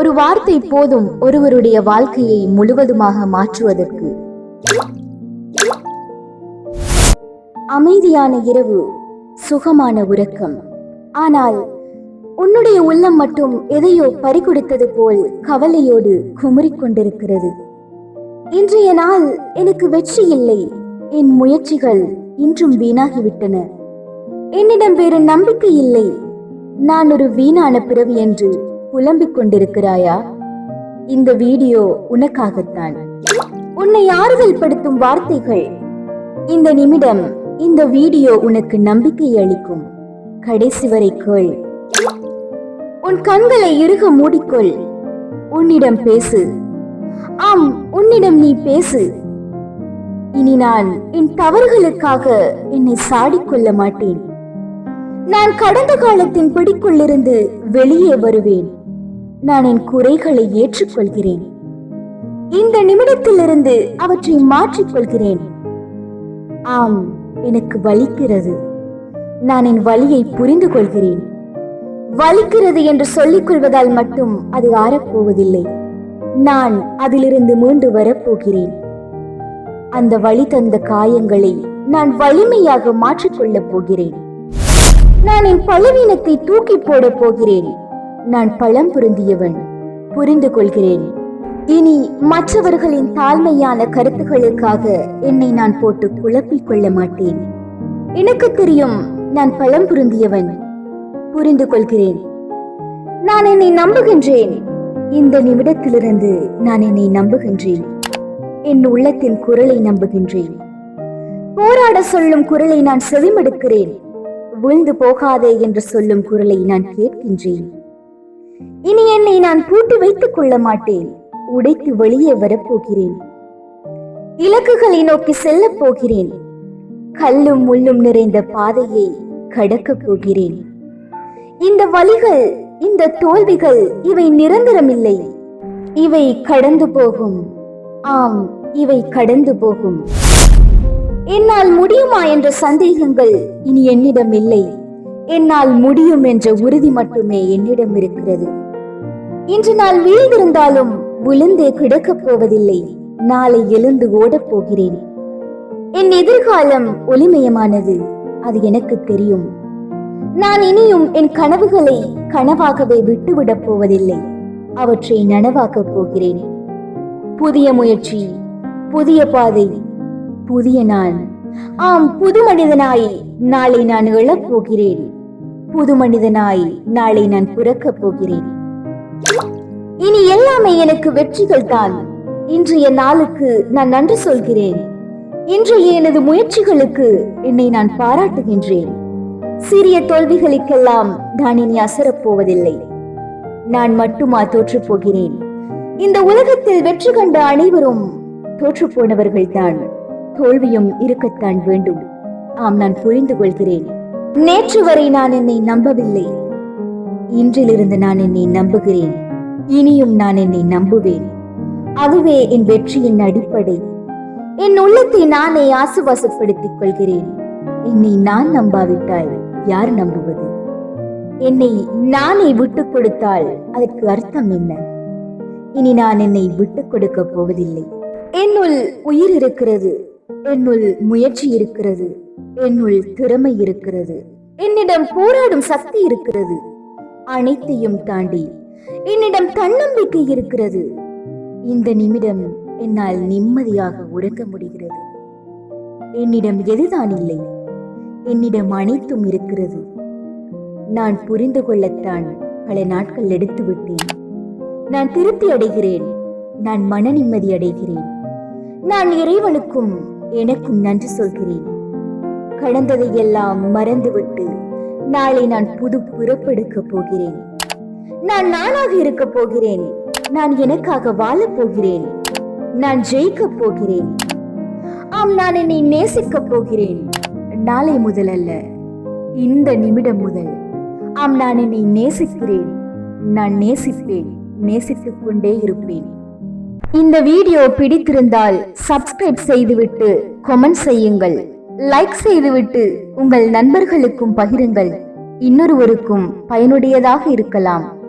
ஒரு வார்த்தை போதும் ஒருவருடைய வாழ்க்கையை முழுவதுமாக மாற்றுவதற்கு. அமைதியான இரவு சுகமான உறக்கம். ஆனால் உன்னுடைய உள்ளம் மட்டும் எதையோ பறிகொடுத்தது போல் கவலையோடு குமுறிக் கொண்டிருக்கிறது. இன்றைய நாள் எனக்கு வெற்றி இல்லை. என் முயற்சிகள் இன்றும் வீணாகிவிட்டன. என்னிடம் வேறு நம்பிக்கை இல்லை. நான் ஒரு வீணான பிறவி என்று புலம்பிக் கொண்டிருக்கிறாயா இந்த வீடியோ உனக்காகத்தான். உன்னை ஆறுதல் படுத்தும் வார்த்தைகள். இந்த நிமிடம் இந்த வீடியோ உனக்கு நம்பிக்கை அளிக்கும். கடைசி வரை கேள். உன் கண்களை இறுக மூடிக்கொள். உன்னிடம் பேசு. ஆம் உன்னிடம் நீ பேசு. இனி நான் என் தவறுகளுக்காக என்னை சாடிக்கொள்ள மாட்டேன். நான் கடந்த காலத்தின் பிடிக்குள்ளிருந்து வெளியே வருவேன். நான் என் குறைகளை ஏற்றுக்கொள்கிறேன். இந்த நிமிடத்திலிருந்து அவற்றை மாற்றிக்கொள்கிறேன். ஆம் எனக்கு வலிக்கிறது. நான் என் வலியை புரிந்து கொள்கிறேன் வலிக்கிறது என்று சொல்லிக் கொள்வதால் மட்டும் அது ஆறப்போவதில்லை. நான் அதிலிருந்து மீண்டு வரப்போகிறேன். அந்த வழி தந்த காயங்களை நான் வலிமையாக மாற்றிக்கொள்ளப் போகிறேன். நான் என் பலவீனத்தை தூக்கி போடப் போகிறேன். நான் பழம் பொருந்தியவன். புரிந்து கொள்கிறேன். இனி மற்றவர்களின் தாழ்மையான கருத்துகளுக்காக என்னை நான் போட்டு குழப்பிக் கொள்ள மாட்டேன். எனக்கு தெரியும் நான் பழம் புரிந்தியவன். புரிந்து கொள்கிறேன். நான் என்னை நம்புகின்றேன். இந்த நிமிடத்திலிருந்து நான் என்னை நம்புகின்றேன். என் உள்ளத்தின் குரலை நம்புகின்றேன். போராட சொல்லும் குரலை நான் செவிமடுக்கிறேன். விழுந்து போகாதே என்று சொல்லும் குரலை நான் கேட்கின்றேன். இனி என்னை நான் பூட்டி வைத்துக் கொள்ள மாட்டேன். உடைத்து வெளியே வரப்போகிறேன். இலக்குகளை நோக்கி செல்லப் போகிறேன். கல்லும் முள்ளும் நிறைந்த பாதையை கடக்கப் போகிறேன். இந்த வழிகள் இந்த தோல்விகள் இவை நிரந்தரமில்லை. இவை கடந்து போகும். ஆம் இவை கடந்து போகும். என்னால் முடியுமா என்ற சந்தேகங்கள் இனி என்னிடம் இல்லை என்னால் முடியும் என்ற உறுதி மட்டுமே என்னிடம் இருக்கிறது. இன்று நான் வீழ்ந்திருந்தாலும் விழுந்தே கிடக்கப் போவதில்லை. நாளை எழுந்து ஓடப் போகிறேன். என் எதிர்காலம் ஒளிமயமானது அது எனக்கு தெரியும். நான் இனியும் என் கனவுகளை கனவாகவே விட்டுவிடப் போவதில்லை. அவற்றை நனவாக்கப் போகிறேன். புதிய முயற்சி புதிய பாதை புதிய நான். ஆம் புது மனிதனாய் நாளை நான் எழப் போகிறேன். புது மனிதனாய் நாளை நான் பிறக்கப் போகிறேன். இனி எல்லாமே எனக்கு வெற்றிகள் தான். இன்றைய நாளுக்கு நான் நன்றி சொல்கிறேன். இன்றைய எனது முயற்சிகளுக்கு என்னை நான் பாராட்டுகின்றேன். சிறிய தோல்விகளுக்கெல்லாம் நான் இனி அசரப்போவதில்லை நான் மட்டுமா தோற்றுப் போகிறேன்? இந்த உலகத்தில் வெற்றி கண்ட அனைவரும் தோற்று போனவர்கள்தான். தோல்வியும் இருக்கத்தான் வேண்டும். ஆம் நான் புரிந்து கொள்கிறேன். நேற்று வரை நான் என்னை நம்பவில்லை. இன்றிலிருந்து நான் என்னை நம்புகிறேன். இனியும் நான் என்னை நம்புவேன். அதுவே என் வெற்றியின் அடிப்படை. என் உள்ளத்தை நானே ஆசுவாசப்படுத்திக் கொள்கிறேன். என்னை நான் நம்பாவிட்டால் யார் நம்புவது? என்னை நானே விட்டுக் கொடுத்தால் அதற்கு அர்த்தம் என்ன? இனி நான் என்னை விட்டுக் கொடுக்க போவதில்லை. என்னுள் உயிர் இருக்கிறது. என்னுள் முயற்சி இருக்கிறது என்னுள் திறமை இருக்கிறது என்னிடம் போராடும் சக்தி இருக்கிறது. அனைத்தையும் தாண்டி என்னிடம் தன்னம்பிக்கை இருக்கிறது. இந்த நிமிடம் என்னால் நிம்மதியாக உறங்க முடிகிறது. என்னிடம் எதுதான் இல்லை என்னிடம் அனைத்தும் இருக்கிறது. நான் புரிந்து கொள்ளத்தான் பல நாட்கள் எடுத்து விட்டேன். நான் திருப்தி அடைகிறேன் நான் மன நிம்மதி அடைகிறேன். நான் இறைவனுக்கும் எனக்கும் நன்றி சொல்கிறேன். கடந்ததை எல்லாம் மறந்துவிட்டு நாளை நான் புது புறப்படுக்க போகிறேன். நான் நானாக இருக்க போகிறேன். நான் எனக்காக வாழப் போகிறேன். நான் ஜெயிக்கப் போகிறேன். ஆம் நான் என்னை நேசிக்கப் போகிறேன். நாளை முதல் அல்ல இந்த நிமிடம் முதல். ஆம் நான் என்னை நேசிக்கிறேன். நான் நேசிப்பேன் நேசித்துக் கொண்டே இருப்பேன். இந்த வீடியோ பிடித்திருந்தால் சப்ஸ்கிரைப் செய்துவிட்டு கமெண்ட் செய்யுங்கள். லைக் செய்துவிட்டு உங்கள் நண்பர்களுக்கும் பகிருங்கள். இன்னொருவருக்கும் பயனுடையதாக இருக்கலாம்.